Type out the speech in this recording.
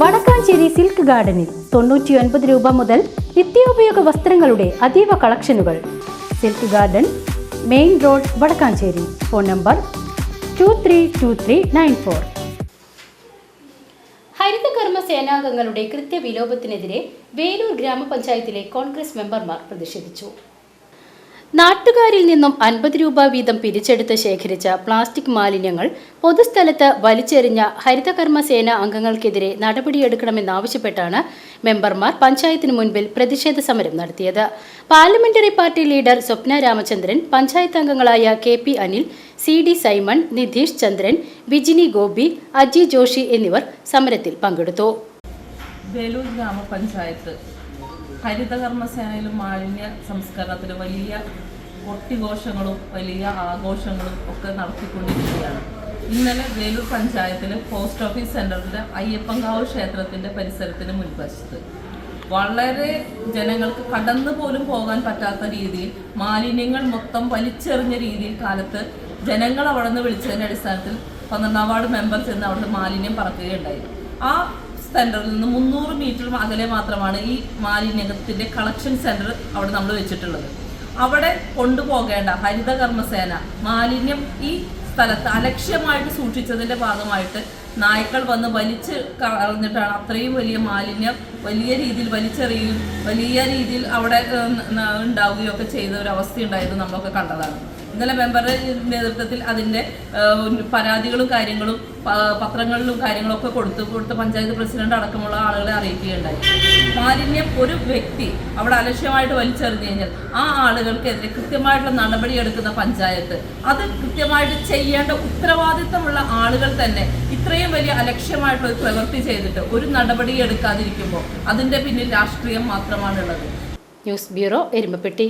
Vadakkanchery silk ഗാർഡനിൽ തൊണ്ണൂറ്റിയൊൻപത് രൂപ മുതൽ നിത്യോപയോഗ വസ്ത്രങ്ങളുടെ അതീവ കളക്ഷനുകൾ. Silk garden main road Vadakkanchery. Phone number two three two three nine four. ഹരിതകർമ്മ സേനാംഗങ്ങളുടെ കൃത്യവിലോപത്തിനെതിരെ വേലൂർ ഗ്രാമപഞ്ചായത്തിലെ കോൺഗ്രസ് മെമ്പർമാർ പ്രതിഷേധിച്ചു. നാട്ടുകാരിൽ നിന്നും അൻപത് രൂപ വീതം പിരിച്ചെടുത്ത് ശേഖരിച്ച പ്ലാസ്റ്റിക് മാലിന്യങ്ങൾ പൊതുസ്ഥലത്ത് വലിച്ചെറിഞ്ഞ ഹരിതകർമ്മ സേന അംഗങ്ങൾക്കെതിരെ നടപടിയെടുക്കണമെന്നാവശ്യപ്പെട്ടാണ് മെമ്പർമാർ പഞ്ചായത്തിന് മുൻപിൽ പ്രതിഷേധ സമരം നടത്തിയത്. Parliamentary party leader Swapna Ramachandran panchayat അംഗങ്ങളായ K P Anil C D Simon Nitheesh Chandran Vijini Gopi Aji Joshi എന്നിവർ സമരത്തിൽ പങ്കെടുത്തു. ഗ്രാമപഞ്ചായത്ത് ഹരിതകർമ്മസേനയിലും മാലിന്യ സംസ്കരണത്തിലും വലിയ കൊട്ടിഘോഷങ്ങളും വലിയ ആഘോഷങ്ങളും ഒക്കെ നടത്തിക്കൊണ്ടിരിക്കുകയാണ്. ഇന്നലെ വേലൂർ പഞ്ചായത്തിലെ പോസ്റ്റ് ഓഫീസ് സെന്ററിലെ അയ്യപ്പങ്കാവ് ക്ഷേത്രത്തിന്റെ പരിസരത്തിന് മുൻവശത്ത്. വളരെ ജനങ്ങൾക്ക് കടന്നു പോലും പോകാൻ പറ്റാത്ത രീതിയിൽ മാലിന്യങ്ങൾ മൊത്തം വലിച്ചെറിഞ്ഞ രീതിയിൽ കാലത്ത് ജനങ്ങൾ അവിടെ നിന്ന് വിളിച്ചതിന്റെ അടിസ്ഥാനത്തിൽ പന്ത്രണ്ടാം വാർഡ് മെമ്പർ ചെന്ന് അവിടെ മാലിന്യം പറക്കുകയുണ്ടായി ആ സെന്ററിൽ നിന്ന് മുന്നൂറ് മീറ്റർ അകലെ മാത്രമാണ് ഈ മാലിന്യത്തിന്റെ കളക്ഷൻ സെന്റർ അവിടെ നമ്മൾ വെച്ചിട്ടുള്ളത്. അവിടെ കൊണ്ടുപോകേണ്ട ഹരിതകർമ്മസേന മാലിന്യം ഈ സ്ഥലത്ത് അലക്ഷ്യമായിട്ട് സൂക്ഷിച്ചതിന്റെ ഭാഗമായിട്ട് നായ്ക്കൾ വന്ന് വലിച്ച് കളഞ്ഞിട്ടാണ് അത്രയും വലിയ മാലിന്യം വലിയ രീതിയിൽ വലിച്ചെറിയുകയും വലിയ രീതിയിൽ അവിടെ ഉണ്ടാവുകയും ഒക്കെ ചെയ്ത ഒരു അവസ്ഥ ഉണ്ടായത് നമ്മളൊക്കെ കണ്ടതാണ്. ഇന്നലെ മെമ്പറുടെ നേതൃത്വത്തിൽ അതിന്റെ പരാതികളും കാര്യങ്ങളും പത്രങ്ങളിലും കാര്യങ്ങളൊക്കെ കൊടുത്തു കൊടുത്ത് പഞ്ചായത്ത് പ്രസിഡന്റ് അടക്കമുള്ള ആളുകളെ അറിയിക്കുകയുണ്ടായി. മാലിന്യം ഒരു വ്യക്തി അവിടെ അലക്ഷ്യമായിട്ട് വലിച്ചെറിഞ്ഞു കഴിഞ്ഞാൽ ആ ആളുകൾക്കെതിരെ കൃത്യമായിട്ടുള്ള നടപടി എടുക്കുന്ന പഞ്ചായത്ത് അത് കൃത്യമായിട്ട് ചെയ്യേണ്ട ഉത്തരവാദിത്തമുള്ള ആളുകൾ തന്നെ ഇത്രയും വലിയ അലക്ഷ്യമായിട്ടുള്ള ഒരു പ്രവൃത്തി ചെയ്തിട്ട് ഒരു നടപടി എടുക്കാതിരിക്കുമ്പോൾ അതിന്റെ പിന്നിൽ രാഷ്ട്രീയം മാത്രമാണുള്ളത്. News bureau Erumapetty.